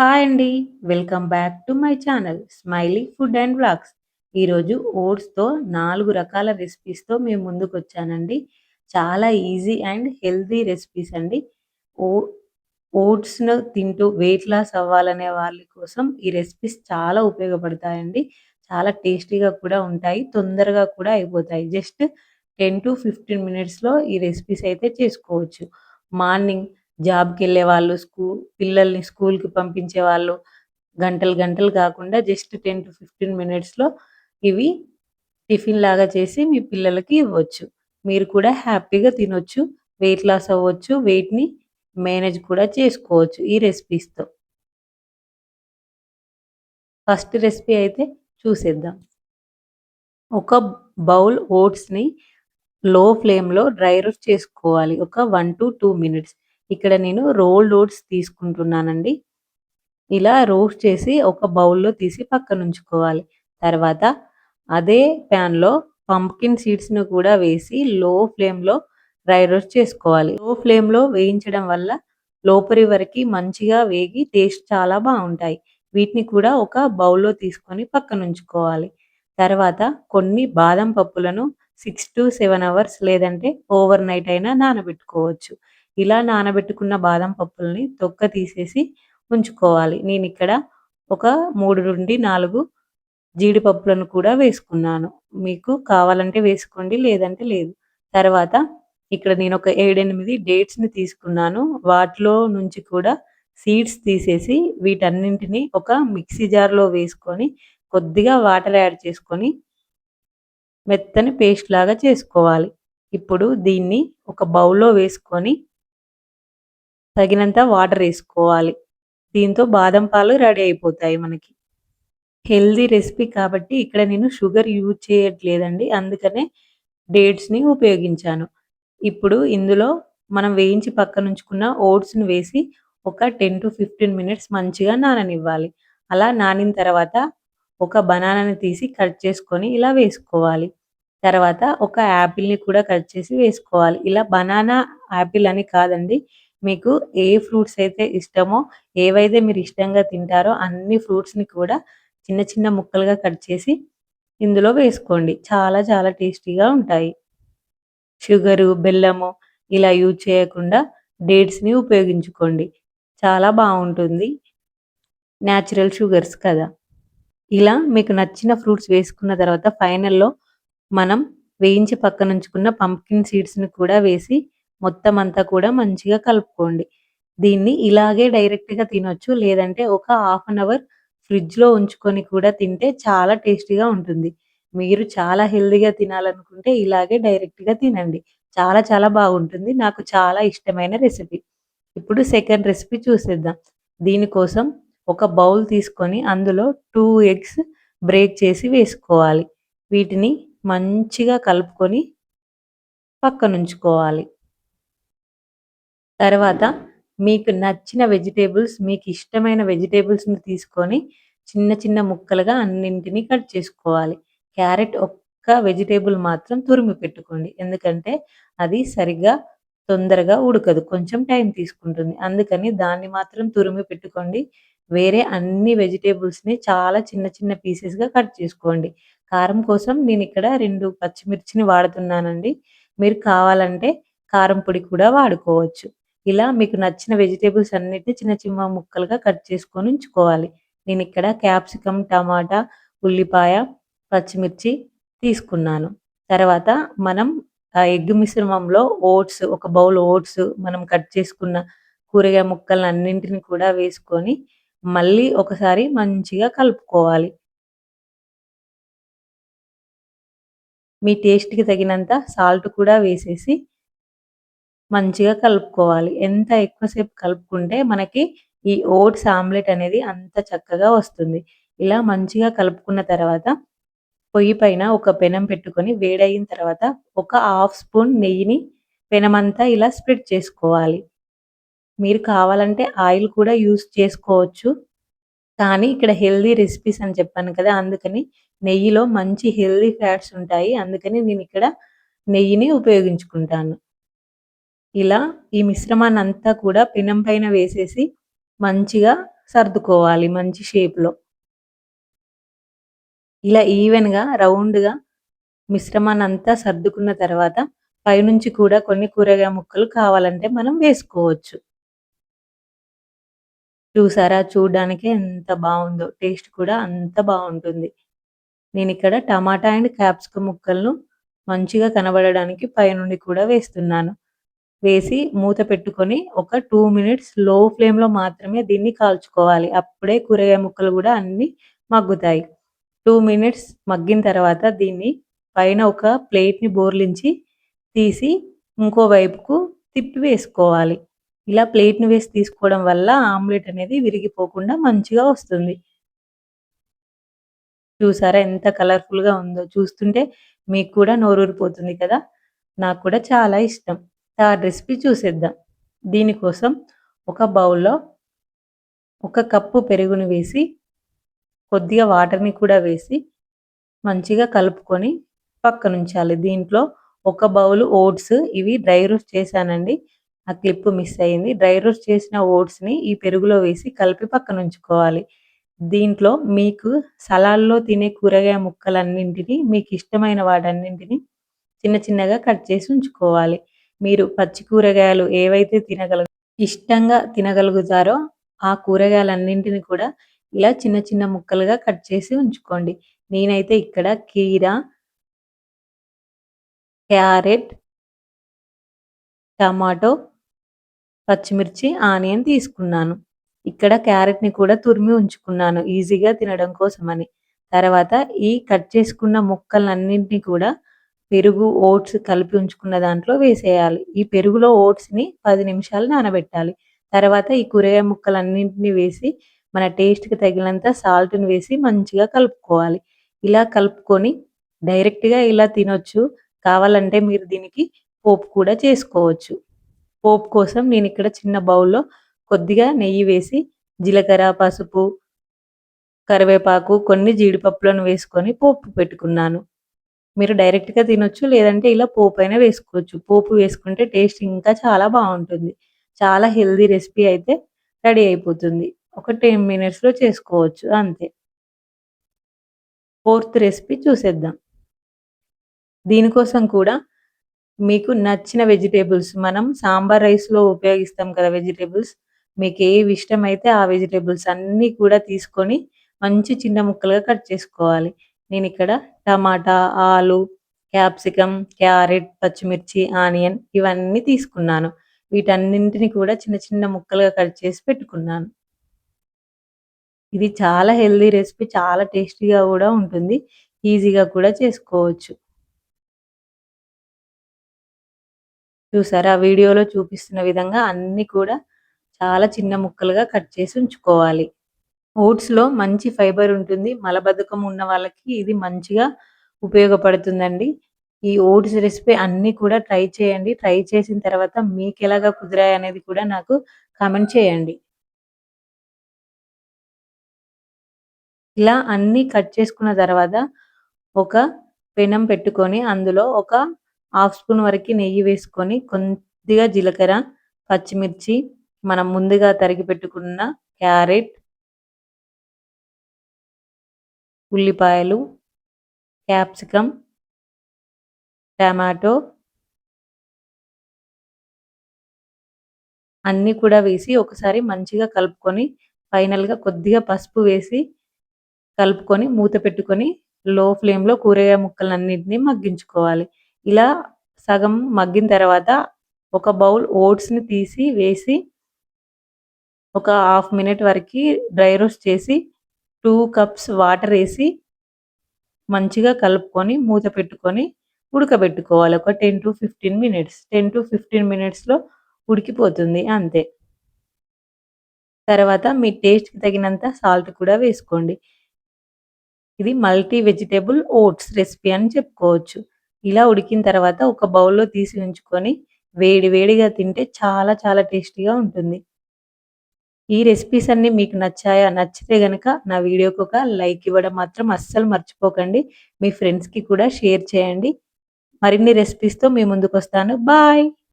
Hi అండి. Welcome back to my channel smiley food and blogs ఈరోజు ఓట్స్తో నాలుగు రకాల రెసిపీస్తో మేము ముందుకు వచ్చానండి. చాలా ఈజీ అండ్ హెల్తీ రెసిపీస్ అండి. ఓ ఓట్స్ను తింటూ వెయిట్ లాస్ అవ్వాలనే వాళ్ళ కోసం ఈ రెసిపీస్ చాలా ఉపయోగపడతాయండి. చాలా టేస్టీగా కూడా ఉంటాయి తొందరగా కూడా అయిపోతాయి. జస్ట్ టెన్ టు ఫిఫ్టీన్ మినిట్స్లో ఈ రెసిపీస్ అయితే చేసుకోవచ్చు. మార్నింగ్ జాబ్కి వెళ్ళే వాళ్ళు స్కూల్ పిల్లల్ని స్కూల్కి పంపించే వాళ్ళు గంటలు గంటలు కాకుండా జస్ట్ టెన్ టు ఫిఫ్టీన్ మినిట్స్లో ఇవి టిఫిన్ లాగా చేసి మీ పిల్లలకి ఇవ్వచ్చు. మీరు కూడా హ్యాపీగా తినొచ్చు వెయిట్ లాస్ అవ్వచ్చు వెయిట్ని మేనేజ్ కూడా చేసుకోవచ్చు ఈ రెసిపీస్తో. ఫస్ట్ రెసిపీ అయితే చూసేద్దాం. ఒక బౌల్ ఓట్స్ని లో ఫ్లేమ్లో డ్రై రోస్ట్ చేసుకోవాలి. ఒక వన్ టు టూ మినిట్స్. ఇక్కడ నేను రోల్డ్ ఓట్స్ తీసుకుంటున్నానండి. ఇలా రోస్ట్ చేసి ఒక బౌల్లో తీసి పక్కన ఉంచుకోవాలి. తర్వాత అదే ప్యాన్లో పంప్కిన్ సీడ్స్ను కూడా వేసి లో ఫ్లేమ్లో డ్రై రోస్ట్ చేసుకోవాలి లో ఫ్లేమ్లో వేయించడం వల్ల లోపలి వరకు మంచిగా వేగి టేస్ట్ చాలా బాగుంటాయి. వీటిని కూడా ఒక బౌల్లో తీసుకొని పక్కన ఉంచుకోవాలి. తర్వాత కొన్ని బాదం పప్పులను సిక్స్ టు సెవెన్ అవర్స్ లేదంటే ఓవర్ నైట్ అయినా నానబెట్టుకోవచ్చు. ఇలా నానబెట్టుకున్న బాదం పప్పుల్ని తొక్క తీసేసి ఉంచుకోవాలి. నేను ఇక్కడ ఒక మూడు నుండి నాలుగు జీడిపప్పులను కూడా వేసుకున్నాను. మీకు కావాలంటే వేసుకోండి లేదంటే లేదు. తర్వాత ఇక్కడ నేను ఒక ఏడెనిమిది డేట్స్ని తీసుకున్నాను. వాటిలో నుంచి కూడా సీడ్స్ తీసేసి వీటన్నింటినీ ఒక మిక్సీ జార్లో వేసుకొని కొద్దిగా వాటర్ యాడ్ చేసుకొని మెత్తని పేస్ట్ లాగా చేసుకోవాలి. ఇప్పుడు దీన్ని ఒక బౌల్లో వేసుకొని తగినంత వాటర్ వేసుకోవాలి. దీంతో బాదం పాలు రెడీ అయిపోతాయి మనకి. హెల్దీ రెసిపీ కాబట్టి ఇక్కడ నేను షుగర్ యూజ్ చేయట్లేదండి. అందుకనే డేట్స్ని ఉపయోగించాను. ఇప్పుడు ఇందులో మనం వేయించి పక్కన ఉంచుకున్న ఓట్స్ని వేసి ఒక టెన్ టు ఫిఫ్టీన్ మినిట్స్ మంచిగా నాననివ్వాలి. అలా నానిన తర్వాత ఒక బనానాని తీసి కట్ చేసుకొని ఇలా వేసుకోవాలి. తర్వాత ఒక యాపిల్ని కూడా కట్ చేసి వేసుకోవాలి. ఇలా బనానా యాపిల్ అని కాదండి మీకు ఏ ఫ్రూట్స్ అయితే ఇష్టమో ఏవైతే మీరు ఇష్టంగా తింటారో అన్ని ఫ్రూట్స్ని కూడా చిన్న చిన్న ముక్కలుగా కట్ చేసి ఇందులో వేసుకోండి. చాలా చాలా టేస్టీగా ఉంటాయి. షుగరు బెల్లము ఇలా యూజ్ చేయకుండా డేట్స్ని ఉపయోగించుకోండి. చాలా బాగుంటుంది. న్యాచురల్ షుగర్స్ కదా. ఇలా మీకు నచ్చిన ఫ్రూట్స్ వేసుకున్న తర్వాత ఫైనల్లో మనం వేయించి పక్కన ఉంచుకున్న సీడ్స్ని కూడా వేసి మొత్తం అంతా కూడా మంచిగా కలుపుకోండి. దీన్ని ఇలాగే డైరెక్ట్గా తినొచ్చు. లేదంటే ఒక హాఫ్ అన్ అవర్ ఫ్రిడ్జ్లో ఉంచుకొని కూడా తింటే చాలా టేస్టీగా ఉంటుంది. మీరు చాలా హెల్దీగా తినాలనుకుంటే ఇలాగే డైరెక్ట్గా తినండి. చాలా చాలా బాగుంటుంది. నాకు చాలా ఇష్టమైన రెసిపీ. ఇప్పుడు సెకండ్ రెసిపీ చూసేద్దాం. దీనికోసం ఒక బౌల్ తీసుకొని అందులో టూ ఎగ్స్ బ్రేక్ చేసి వేసుకోవాలి. వీటిని మంచిగా కలుపుకొని పక్కనుంచుకోవాలి. తర్వాత మీకు నచ్చిన వెజిటేబుల్స్ మీకు ఇష్టమైన వెజిటేబుల్స్ని తీసుకొని చిన్న చిన్న ముక్కలుగా అన్నింటినీ కట్ చేసుకోవాలి. క్యారెట్ ఒక్క వెజిటేబుల్ మాత్రం తురిమి పెట్టుకోండి. ఎందుకంటే అది సరిగ్గా తొందరగా ఉడకదు. కొంచెం టైం తీసుకుంటుంది. అందుకని దాన్ని మాత్రం తురిమి పెట్టుకోండి. వేరే అన్ని వెజిటేబుల్స్ని చాలా చిన్న చిన్న పీసెస్గా కట్ చేసుకోండి. కారం కోసం నేను ఇక్కడ రెండు పచ్చిమిర్చిని వాడుతున్నానండి. మీరు కావాలంటే కారం పొడి కూడా వాడుకోవచ్చు. ఇలా మీకు నచ్చిన వెజిటేబుల్స్ అన్నిటిని చిన్న చిన్న ముక్కలుగా కట్ చేసుకొని ఉంచుకోవాలి. నేను ఇక్కడ క్యాప్సికమ్ టమాటా ఉల్లిపాయ పచ్చిమిర్చి తీసుకున్నాను. తర్వాత మనం ఆ ఎగ్ మిశ్రమంలో ఓట్స్ ఒక బౌల్ ఓట్స్ మనం కట్ చేసుకున్న కూరగాయ ముక్కలను అన్నింటిని కూడా వేసుకొని మళ్ళీ ఒకసారి మంచిగా కలుపుకోవాలి. మీ టేస్ట్కి తగినంత సాల్ట్ కూడా వేసేసి మంచిగా కలుపుకోవాలి. ఎంత ఎక్కువసేపు కలుపుకుంటే మనకి ఈ ఓట్స్ ఆమ్లెట్ అనేది అంత చక్కగా వస్తుంది. ఇలా మంచిగా కలుపుకున్న తర్వాత పొయ్యి పైన ఒక పెనం పెట్టుకొని వేడయిన తర్వాత ఒక హాఫ్ స్పూన్ నెయ్యిని పెనమంతా ఇలా స్ప్రెడ్ చేసుకోవాలి. మీరు కావాలంటే ఆయిల్ కూడా యూస్ చేసుకోవచ్చు. కానీ ఇక్కడ హెల్దీ రెసిపీస్ అని చెప్పాను కదా అందుకని నెయ్యిలో మంచి హెల్దీ ఫ్యాట్స్ ఉంటాయి. అందుకని నేను ఇక్కడ నెయ్యిని ఉపయోగించుకుంటాను. ఇలా ఈ మిశ్రమాన్ని అంతా కూడా పెనం పైన వేసేసి మంచిగా సర్దుకోవాలి మంచి షేప్‌లో. ఇలా ఈవెన్‌గా, రౌండ్‌గా మిశ్రమాన్నంతా సర్దుకున్న తర్వాత పైనుంచి కూడా కొన్ని కూరగాయ ముక్కలు కావాలంటే మనం వేసుకోవచ్చు. చూసారా? చూడడానికి ఎంత బాగుందో టేస్ట్ కూడా అంత బాగుంటుంది నేను ఇక్కడ టమాటా అండ్ క్యాప్సికం ముక్కలను మంచిగా కనబడడానికి పైనుండి కూడా వేస్తున్నాను. వేసి మూత పెట్టుకొని ఒక టూ మినిట్స్లో ఫ్లేమ్‌లో మాత్రమే దీన్ని కాల్చుకోవాలి. అప్పుడే కూరగాయ ముక్కలు కూడా అన్నీ మగ్గుతాయి. టూ మినిట్స్ మగ్గిన తర్వాత దీన్ని పైన ఒక ప్లేట్‌ని బోర్లించి తీసి ఇంకో వైపుకు తిప్పి వేసుకోవాలి. ఇలా ప్లేట్‌ని వేసి తీసుకోవడం వల్ల ఆమ్లెట్ అనేది విరిగిపోకుండా మంచిగా వస్తుంది. చూసారా ఎంత కలర్‌ఫుల్‌గా ఉందో. చూస్తుంటే మీకు కూడా నోరూరిపోతుంది కదా! నాకు కూడా చాలా ఇష్టం. థర్డ్ రెసిపీ చూసేద్దాం. దీనికోసం ఒక బౌల్‌లో ఒక కప్పు పెరుగును వేసి, కొద్దిగా వాటర్‌ని కూడా వేసి, మంచిగా కలుపుకొని పక్కనుంచాలి. దీంట్లో ఒక బౌల్ ఓట్స్ ఇవి డ్రై రోస్ట్ చేశానండి. ఆ క్లిప్ మిస్ అయింది. డ్రై రోస్ట్ చేసిన ఓట్స్‌ని ఈ పెరుగులో వేసి కలిపి పక్కనుంచుకోవాలి. దీంట్లో మీకు సలాడ్‌లో తినే కూరగాయ ముక్కలన్నింటినీ మీకు ఇష్టమైన వాటన్నింటిని చిన్న చిన్నగా కట్ చేసి ఉంచుకోవాలి. మీరు పచ్చి కూరగాయలు ఏవైతే తినగల ఇష్టంగా తినగలుగుతారో ఆ కూరగాయలన్నింటిని కూడా ఇలా చిన్న చిన్న ముక్కలుగా కట్ చేసి ఉంచుకోండి. నేనైతే ఇక్కడ కీర క్యారెట్ టమాటో, పచ్చిమిర్చి, ఆనియన్ తీసుకున్నాను. ఇక్కడ క్యారెట్‌ని కూడా తురిమి ఉంచుకున్నాను ఈజీగా తినడం కోసమని. తర్వాత ఈ కట్ చేసుకున్న ముక్కలన్నింటిని కూడా పెరుగు, ఓట్స్ కలిపి ఉంచుకున్న దాంట్లో వేసేయాలి. ఈ పెరుగులో ఓట్స్‌ని పది నిమిషాలు నానబెట్టాలి. తర్వాత ఈ కూరగాయ ముక్కలన్నింటినీ వేసి మన టేస్ట్‌కి తగినంత సాల్ట్‌ని వేసి మంచిగా కలుపుకోవాలి. ఇలా కలుపుకొని డైరెక్ట్‌గా ఇలా తినొచ్చు. కావాలంటే మీరు దీనికి పోపు కూడా చేసుకోవచ్చు. పోపు కోసం నేను ఇక్కడ చిన్న బౌల్‌లో కొద్దిగా నెయ్యి వేసి జీలకర్ర, పసుపు, కరివేపాకు, కొన్ని జీడిపప్పులను వేసుకొని పోపు పెట్టుకున్నాను. మీరు డైరెక్ట్‌గా తినొచ్చు. లేదంటే ఇలా పోపు అయినా వేసుకోవచ్చు. పోపు వేసుకుంటే టేస్ట్ ఇంకా చాలా బాగుంటుంది చాలా హెల్తీ రెసిపీ అయితే రెడీ అయిపోతుంది. ఒక 10 మినిట్స్‌లో చేసుకోవచ్చు అంతే. ఫోర్త్ రెసిపీ చూసేద్దాం. దీనికోసం కూడా మీకు నచ్చిన వెజిటేబుల్స్ మనం సాంబార్ రైస్‌లో ఉపయోగిస్తాం కదా వెజిటేబుల్స్ మీకు ఏవి ఇష్టమైతే ఆ వెజిటేబుల్స్ అన్నీ కూడా తీసుకొని మంచి చిన్న ముక్కలుగా కట్ చేసుకోవాలి. నేను ఇక్కడ టమాటా, ఆలు, క్యాప్సికమ్, క్యారెట్, పచ్చిమిర్చి, ఆనియన్ ఇవన్నీ తీసుకున్నాను. వీటన్నింటిని కూడా చిన్న చిన్న ముక్కలుగా కట్ చేసి పెట్టుకున్నాను. ఇది చాలా హెల్తీ రెసిపీ. చాలా టేస్టీగా కూడా ఉంటుంది. ఈజీగా కూడా చేసుకోవచ్చు. చూసారా? వీడియోలో చూపిస్తున్న విధంగా అన్నీ కూడా చాలా చిన్న ముక్కలుగా కట్ చేసి ఉంచుకోవాలి. ఓట్స్‌లో మంచి ఫైబర్ ఉంటుంది. మలబద్ధకం ఉన్న వాళ్ళకి ఇది మంచిగా ఉపయోగపడుతుందండి. ఈ ఓట్స్ రెసిపీ అన్నీ కూడా ట్రై చేయండి. ట్రై చేసిన తర్వాత మీకు ఎలాగా కుదిరాయి కుదిరాయనేది కూడా నాకు కామెంట్ చేయండి. ఇలా అన్నీ కట్ చేసుకున్న తర్వాత ఒక పెనం పెట్టుకొని అందులో ఒక హాఫ్ స్పూన్ వరకు నెయ్యి వేసుకొని కొద్దిగా జీలకర్ర, పచ్చిమిర్చి, మనం ముందుగా తరిగి పెట్టుకున్న క్యారెట్ ఉల్లిపాయలు, క్యాప్సికమ్, టమాటో అన్నీ కూడా వేసి ఒకసారి మంచిగా కలుపుకొని ఫైనల్‌గా కొద్దిగా పసుపు వేసి కలుపుకొని మూత పెట్టుకొని లో ఫ్లేమ్‌లో కూరగాయ ముక్కలన్నిటిని మగ్గించుకోవాలి. ఇలా సగం మగ్గిన తర్వాత ఒక బౌల్ ఓట్స్‌ని తీసి వేసి ఒక హాఫ్ మినిట్ వరకు డ్రై రోస్ట్ చేసి టూ కప్స్ వాటర్ వేసి మంచిగా కలుపుకొని మూత పెట్టుకొని ఉడకబెట్టుకోవాలి. ఒక 10-15 మినిట్స్. 10-15 మినిట్స్‌లో ఉడికిపోతుంది అంతే. తర్వాత మీ టేస్ట్‌కి తగినంత సాల్ట్ కూడా వేసుకోండి. ఇది మల్టీ వెజిటేబుల్ ఓట్స్ రెసిపీ అని చెప్పుకోవచ్చు. ఇలా ఉడికిన తర్వాత ఒక బౌల్‌లో తీసి ఉంచుకొని వేడి వేడిగా తింటే చాలా చాలా టేస్టీగా ఉంటుంది. ఈ రెసిపీస్ అన్నీ మీకు నచ్చాయా? నచ్చితే గనక నా వీడియోకి ఒక లైక్ ఇవ్వడం మాత్రం అస్సలు మర్చిపోకండి. మీ ఫ్రెండ్స్‌కి కూడా షేర్ చేయండి. మరిన్ని రెసిపీస్‌తో మీ ముందుకొస్తాను. బాయ్.